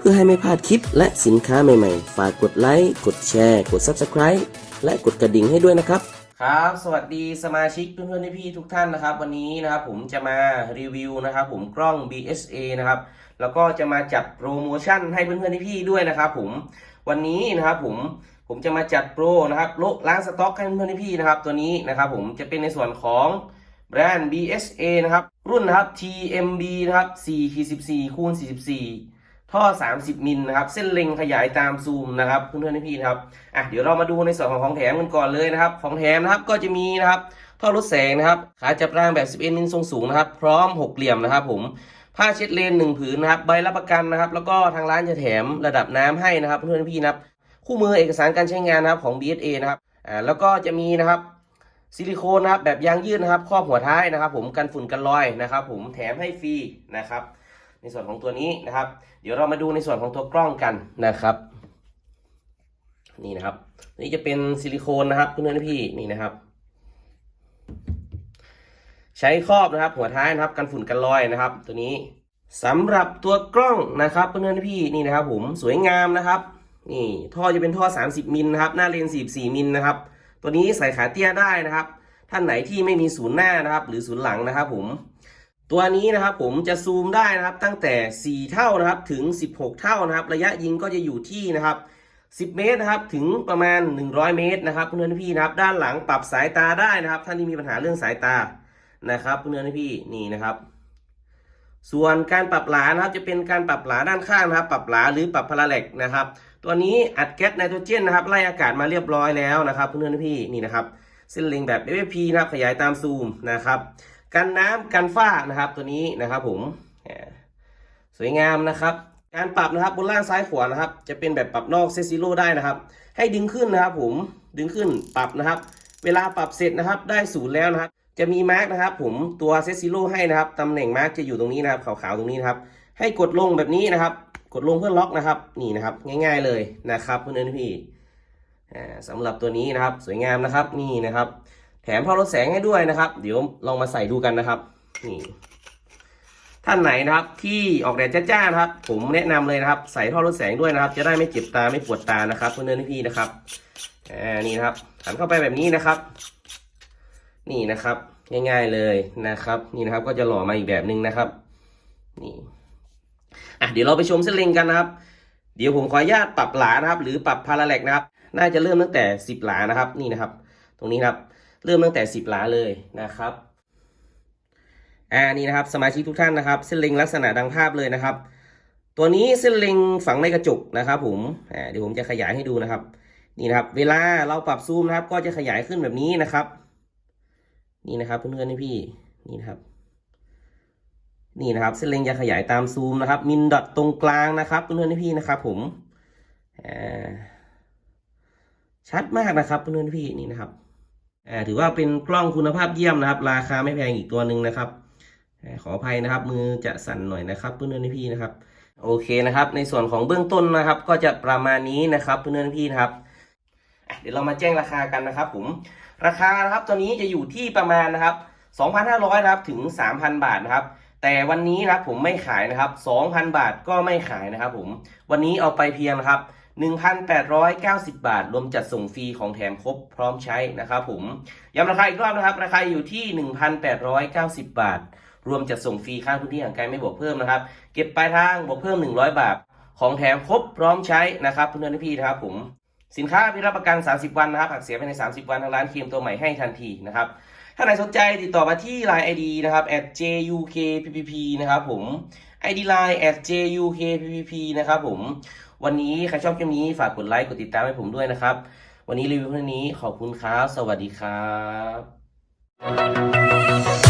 พื่อให้ไม่พลาดคลิปและสินค้าใหม่ๆ ฝากกดไลค์ กดแชร์ กด Subscribe และกดกระดิ่งให้ด้วยนะครับ ครับ สวัสดีสมาชิกเพื่อนๆพี่ๆทุกท่านนะครับ วันนี้นะครับผมจะมารีวิวนะครับผมกล้อง BSA นะครับแล้วก็จะมาจัดโปรโมชั่นให้เพื่อนๆพี่ๆด้วยนะครับผมวันนี้นะครับผมผมจะมาจัดโปรนะครับโลล้างสต็อกให้เพื่อนๆพี่ๆนะครับตัวนี้นะครับผมจะเป็นในส่วนของแบรนด์ BSA นะครับรุ่นนะครับ TMB นะครับ4 14คูณ44 ท่อ 30 มิลนะครับ เส้นเล็งขยายตามซูมนะครับเพื่อนๆพี่ๆนะครับอะเดี๋ยวเรามาดูในส่วนของของแถมกันก่อนเลยนะครับ ของแถมนะครับก็จะมีนะครับท่อลดแสงนะครับ ขาจับรางแบบ 11มิลทรงสูงนะครับ พร้อมหกเหลี่ยมนะครับผมผ้าเช็ดเลนหนึ่งผืนนะครับ ใบรับประกันนะครับ แล้วก็ทางร้านจะแถมระดับน้ำให้นะครับเพื่อนๆพี่นะครับคู่มือเอกสารการใช้งานนะครับของ BSA นะครับอ่าแล้วก็จะมีนะครับซิลิโคนนะครับแบบยางยืดนะครับครอบหัวท้ายนะครับ ผมกันฝุ่นกันรอยนะครับ ผมแถมให้ฟรีนะครับ ในส่วนของตัวนี้นะครับ เดี๋ยวเรามาดูในส่วนของตัวกล้องกันนะครับ นี่นะครับ นี่จะเป็นซิลิโคนนะครับเพื่อนๆพี่นี่นะครับ ใช้ครอบนะครับ หัวท้ายนะครับกันฝุ่นกันรอยนะครับ ตัวนี้สำหรับตัวกล้องนะครับเพื่อนๆพี่นี่นะครับ ผมสวยงามนะครับนี่ท่อจะเป็นท่อ 30 มิลนะครับ หน้าเลน44มิลนะครับ ตัวนี้ใส่ขาเตี้ยได้นะครับ ท่านไหนที่ไม่มีศูนย์หน้านะครับ หรือศูนย์หลังนะครับ ผม ตัวนี้นะครับผมจะซูมได้นะครับตั้งแต่ 4 เท่านะครับถึง 16 เท่านะครับ ระยะยิงก็จะอยู่ที่นะครับ 10 เมตรนะครับถึงประมาณ 100 เมตรนะครับเพื่อนพี่นะครับ ด้านหลังปรับสายตาได้นะครับ ท่านที่มีปัญหาเรื่องสายตานะครับเพื่อนพี่นี่นะครับ ส่วนการปรับหลานะครับจะเป็นการปรับหลาด้านข้างนะครับ ปรับหลาหรือปรับพาราเล็กนะครับ ตัวนี้อัดแก๊สไนโตรเจนนะครับไล่อากาศมาเรียบร้อยแล้วนะครับเพื่อนพี่นี่นะครับเส้นเล็งแบบ FFP นะครับขยายตามซูมนะครับ กันน้ำกันฝ้านะครับตัวนี้นะครับผมสวยงามนะครับ การปรับนะครับบนล่างซ้ายขวานะครับ จะเป็นแบบปรับนอกเซซิโลได้นะครับ ให้ดึงขึ้นนะครับผมดึงขึ้นปรับนะครับ เวลาปรับเสร็จนะครับได้ศูนย์แล้วนะครับ จะมีมาร์กนะครับ ผมตัวเซซิโลให้นะครับตำแหน่งมาร์กจะอยู่ตรงนี้นะครับขาวๆตรงนี้นะครับ ให้กดลงแบบนี้นะครับ กดลงเพื่อล็อกนะครับ นี่นะครับ ง่าย ๆเลยนะครับเพื่อนๆพี่อ่าสำหรับตัวนี้นะครับ สวยงามนะครับนี่นะครับ แถมท่อลดแสงให้ด้วยนะครับ เดี๋ยวลองมาใส่ดูกันนะครับนี่ท่านไหนนะครับที่ออกแดดจ้าๆนะครับ ผมแนะนำเลยนะครับ ใส่ท่อลดแสงด้วยนะครับ จะได้ไม่เจ็บตาไม่ปวดตานะครับเพื่อนๆพี่ๆนะครับอ่านี่นะครับหันเข้าไปแบบนี้นะครับ นี่นะครับ ง่ายๆเลยนะครับ นี่นะครับก็จะหล่อมาอีกแบบหนึ่งนะครับ นี่อะเดี๋ยวเราไปชมเส้นเล็งกันนะครับ เดี๋ยวผมขออนุญาตปรับหลานะครับ หรือปรับพาราแลกนะครับ น่าจะเริ่มตั้งแต่สิบหลานะครับ นี่นะครับ ตรงนี้ครับ เริ่มตั้งแต่สิบหลาเลยนะครับอ่านี่นะครับสมาชิกทุกท่านนะครับ เส้นเล็งลักษณะดังภาพเลยนะครับ ตัวนี้เส้นเล็งฝังในกระจกนะครับ ผมอ่าเดี๋ยวผมจะขยายให้ดูนะครับ นี่นะครับ เวลาเราปรับซูมนะครับ ก็จะขยายขึ้นแบบนี้นะครับ นี่นะครับเพื่อนๆพี่นี่นะครับ นี่นะครับ เส้นเล็งจะขยายตามซูมนะครับ มินดอทตรงกลางนะครับเพื่อนๆพี่นะครับ ผมอ่าชัดมากนะครับเพื่อนๆพี่นี่นะครับ ถือว่าเป็นกล้องคุณภาพเยี่ยมนะครับ ราคาไม่แพงอีกตัวหนึ่งนะครับขออภัยนะครับ มือจะสั่นหน่อยนะครับเพื่อนๆพี่นะครับ โอเคนะครับ ในส่วนของเบื้องต้นนะครับ ก็จะประมาณนี้นะครับเพื่อนๆพี่นะครับเดี๋ยวเรามาแจ้งราคากันนะครับ ผม ราคานะครับตัวนี้จะอยู่ที่ประมาณนะครับ 2,500นะครับถึง 3,000 บาทนะครับ แต่วันนี้นะครับผมไม่ขายนะครับ 2,000 บาทก็ไม่ขายนะครับ ผม วันนี้เอาไปเพียงนะครับ 1,890 บาท รวมจัดส่งฟรีของแถมครบพร้อมใช้นะครับผมย้ำราคาอีกรอบนะครับ ราคาอยู่ที่ 1,890 บาท รวมจัดส่งฟรีค่าพื้นที่ห่างไกลไม่บวกเพิ่มนะครับ เก็บปลายทางบวกเพิ่ม 100 บาท ของแถมครบพร้อมใช้นะครับเพื่อนๆพี่นะครับผมสินค้ามีรับประกัน 30 วันนะครับหากเสียภายใน 30 วันทางร้านเคลมตัวใหม่ให้ทันทีนะครับถ้าไหนสนใจติดต่อมาที่ Line ID นะครับ @jukppp นะครับผม ID Line @jukppp นะครับผม วันนี้ใครชอบคลิปนี้ฝากกดไลค์กดติดตามให้ผมด้วยนะครับ วันนี้รีวิวเท่านี้ขอบคุณครับ สวัสดีครับ